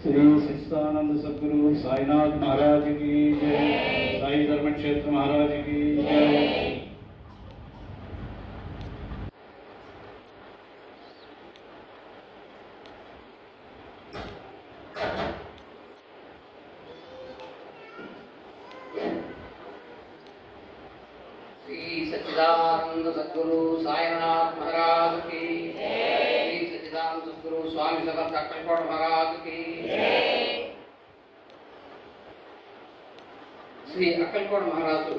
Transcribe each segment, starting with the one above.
శ్రీ శిస్తానంద సద్గురు సాయినాథ్ మహారాజ్కి జై. సాయి ధర్మక్షేత్ర మహారాజ్కి జై. సచ్చిదానంద సద్గురు సాయినాథ్ మహారాజు కి సద్గురు స్వామి సమర్థ అక్కలకోట మహారాజు శ్రీ అక్కలకోట మహారాజు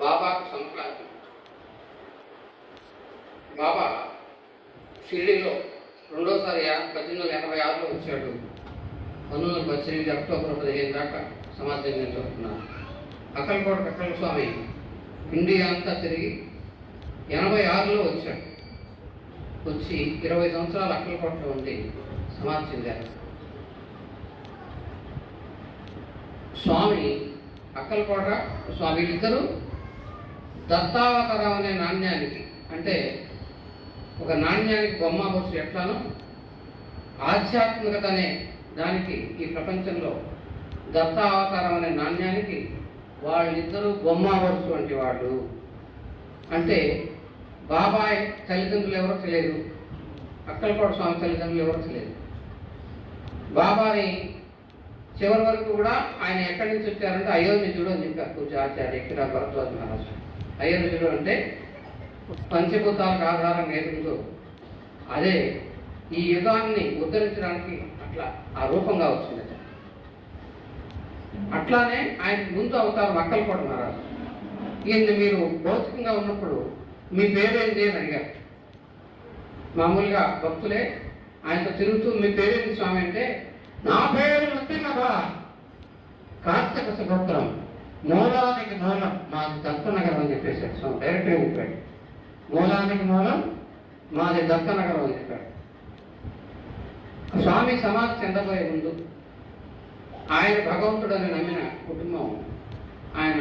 బాబాకు సంక్రాంతి. బాబా షిర్డీలో రెండోసారి పద్దెనిమిది వందల ఎనభై ఆరులో వచ్చాడు. పంతొమ్మిది వందల పద్దెనిమిది అక్టోబర్ పదిహేను దాకా సమాజం జరుగుతున్నారు అక్కలకోట కక్కల స్వామి ఇండియా అంతా తిరిగి ఎనభై ఆరులో వచ్చాడు. వచ్చి ఇరవై సంవత్సరాలు అక్కలకోటలో ఉండి సమాధి చెందారు స్వామి అక్కలకోట స్వామి వీళ్ళిద్దరూ దత్తావతారం అనే నాణ్యానికి అంటే ఒక నాణ్యానికి బొమ్మ బొచ్చు ఎట్లానో ఆధ్యాత్మికత అనే దానికి ఈ ప్రపంచంలో దత్తావతారం అనే నాణ్యానికి వాళ్ళిద్దరూ బొమ్మ బొచ్చు వంటి వాళ్ళు. అంటే బాబాయ్ తల్లిదండ్రులు ఎవరో తెలియదు. అక్కలకోట స్వామి తల్లిదండ్రులు ఎవరో తెలియదు. బాబాని చివరి వరకు కూడా ఆయన ఎక్కడి నుంచి వచ్చారంటే అయోనిజుడు అని చెప్పారు పూజ ఆచార్య ఇక్కడ భరద్వాజ మహారాజు. అయోనిజుడు అంటే పంచభూతాలకు ఆధారం ఏదుందో అదే ఈ యుగాన్ని ఉద్ధరించడానికి అట్లా ఆ రూపంగా వచ్చింది అట్లానే ఆయన ముందు అవతారం అక్కలకోట మహారాజు. ఈయన్ని మీరు భౌతికంగా ఉన్నప్పుడు మీ పేరేంటి అని అడిగారు. మామూలుగా భక్తులే ఆయనతో తిరుగుతూ మీ పేరేంటి స్వామి అంటే నా పేరు నృత్యనభా కార్తీక సుభద్రం మూలానికి మూలం మాది దత్తనగరం అని చెప్పేశాడు స్వామి డైరెక్ట్గా చెప్పాడు. మూలానికి మూలం మాది దత్తనగరం అని చెప్పాడు. స్వామి సమాధి చెందబోయే ముందు ఆయన భగవంతుడని నమ్మిన కుటుంబం ఆయన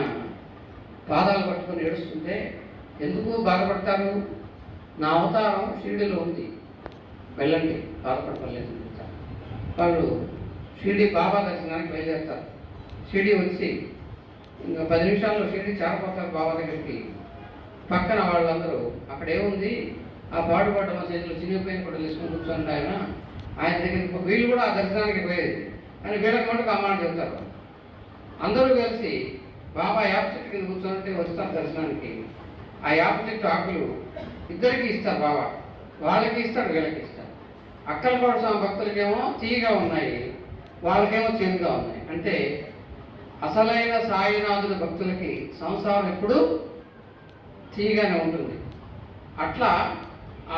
పాదాలు పట్టుకొని ఏడుస్తుంటే ఎందుకు బాధపడతారు? నా అవతారం షిరిడిలో ఉంది. వెళ్ళండి బాధపడలేదు వాళ్ళు షిరిడి బాబా దర్శనానికి బయలుదేరుతారు. షిరిడి వచ్చి ఇంకా పది నిమిషాల్లో షిరిడి చేరపోతారు బాబా దగ్గరికి. పక్కన వాళ్ళందరూ అక్కడేముంది ఆ పాడుపడ్డ చేతిలో చినిగిపోయిన కూడా తీసుకుని కూర్చోండి ఆయన. ఆయన దగ్గర వీళ్ళు కూడా ఆ దర్శనానికి పోయేది. అని వీళ్ళకి మటుకు అమ్మాని చెప్తారు. అందరూ కలిసి బాబా యాప చెట్టు కింద కూర్చోనంటే వస్తారు దర్శనానికి. ఆ యాప చెట్టు ఆకులు ఇద్దరికి ఇస్తారు బాబా వాళ్ళకి ఇస్తారు వీళ్ళకి ఇస్తారు. అక్కలకోట స్వామి భక్తులకేమో తీయగా ఉన్నాయి వాళ్ళకేమో చేదుగా ఉన్నాయి. అంటే అసలైన సాయినాథుల భక్తులకి సంసారం ఎప్పుడు తీయగానే ఉంటుంది. అట్లా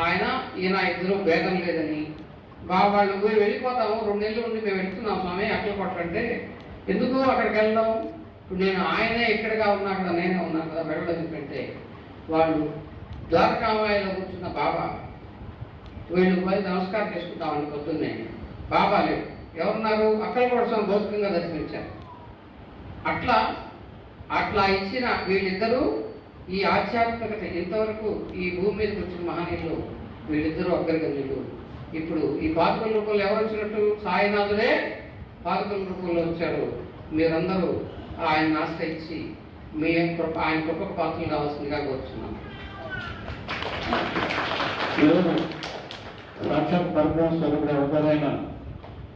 ఆయన ఈయన ఇద్దరు భేదం లేదని బాబా వాళ్ళు పోయి వెళ్ళిపోతాము రెండు నెలలు ఉండి మేము వెళ్తున్నాం స్వామి అట్ల కొట్టంటే ఎందుకు అక్కడికి వెళ్దాం ఇప్పుడు నేను ఆయనే ఎక్కడగా ఉన్నా కదా నేనే ఉన్నాను కదా వెళ్ళడం ఎందుకంటే వాళ్ళు ద్వారకామాయిలో కూర్చున్న బాబా. వీళ్ళు పోయి నమస్కారం చేసుకుంటామని పొద్దున్నే. బాబా లేవు ఎవరున్నారు? అక్కడ కూడా భౌతికంగా దర్శనించారు అట్లా అట్లా ఇచ్చిన వీళ్ళిద్దరూ ఈ ఆధ్యాత్మికత ఇంతవరకు ఈ భూమి మీదకి వచ్చిన మహనీయులు వీళ్ళిద్దరూ అగ్రగణ్యులు ఇప్పుడు ఈ పాదకుల రూపంలో ఎవరు వచ్చినట్టు? సాయినాథుడే పాదకుల రూపంలో వచ్చారు మీరందరూ ఆయన ఆశ్రయించి మీ కృప ఆయన కృప పాత్రలు కావాల్సిందిగా కోరుచున్నాను ఈరోజు సాక్షాత్ పరబ్రహ్మ స్వరూపుడు అవతారైన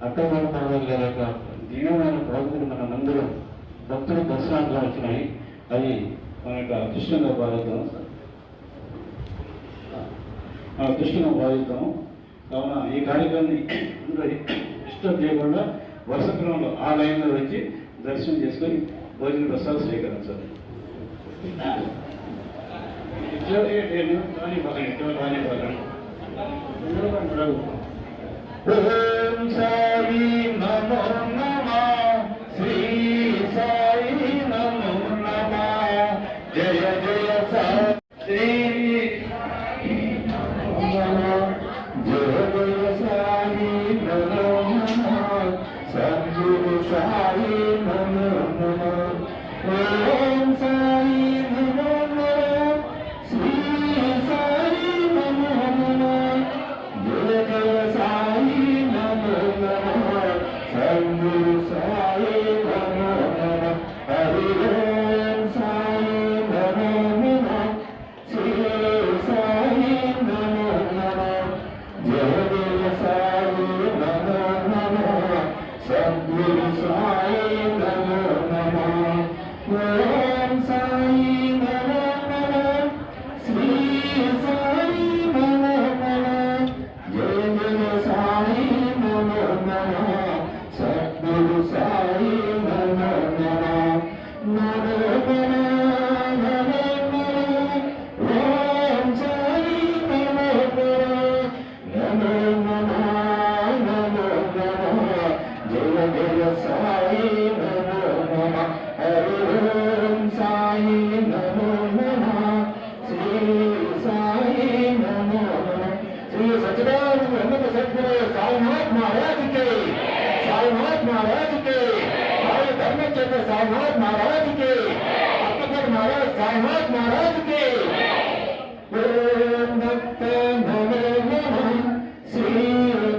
అక్కవారి పర్వాలు గారి యొక్క దివ్యమైన ప్రవృత్తులు మన నందులు భక్తులు దర్శనార్థం వచ్చినాయి. అది మన యొక్క అదృష్టంగా భావిద్దాం. మన అదృష్టంగా భావిద్దాం. కావున ఈ కార్యక్రమాన్ని ఇష్టం చేయకుండా వరుస క్రమంలో ఆ లైన్లో వచ్చి దర్శనం చేసుకొని భోజన ప్రసాదం స్వీకరించాలి. ఇట్లా ఏ- ఏ- రాని పక్కన, ఇట్లా రాని ఓం సాయి నమో నమ శ్రీ సాయి నమో నమ జయ జయ సాయి నమో నమ జయ జయ సాయి నమో నమ సాయి నమో నమ. ఓం महाराज के। हरे धर्मचंद्र साहनाथ महाराज के। अपकर महाराज साईनाथ महाराज के। ओम दत्त नमो। श्री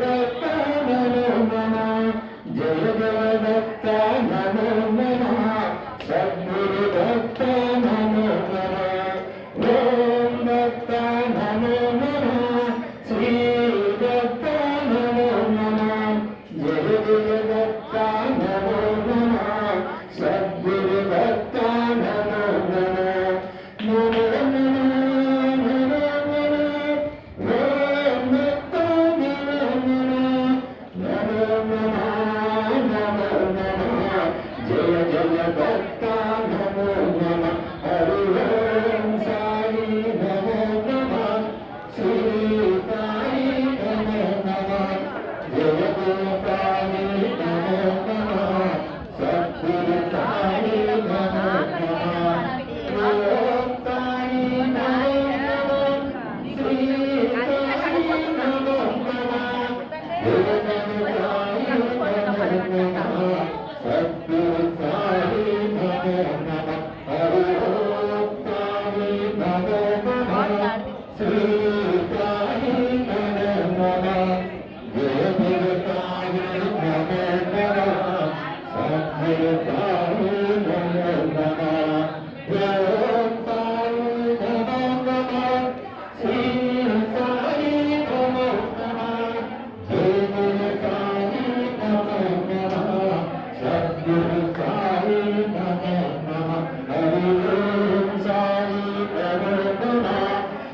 दत्त नमो नमः। जय जय दत्त नमो नमः। सद्गुरु दत्त Thank you.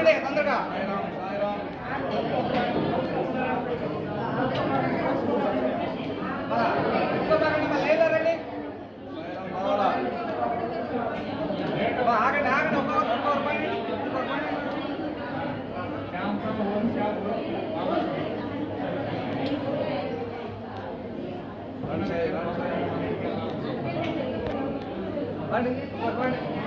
ఉండండి తొందరగా లేదండి ఆగండి ఆగండి ఒక్క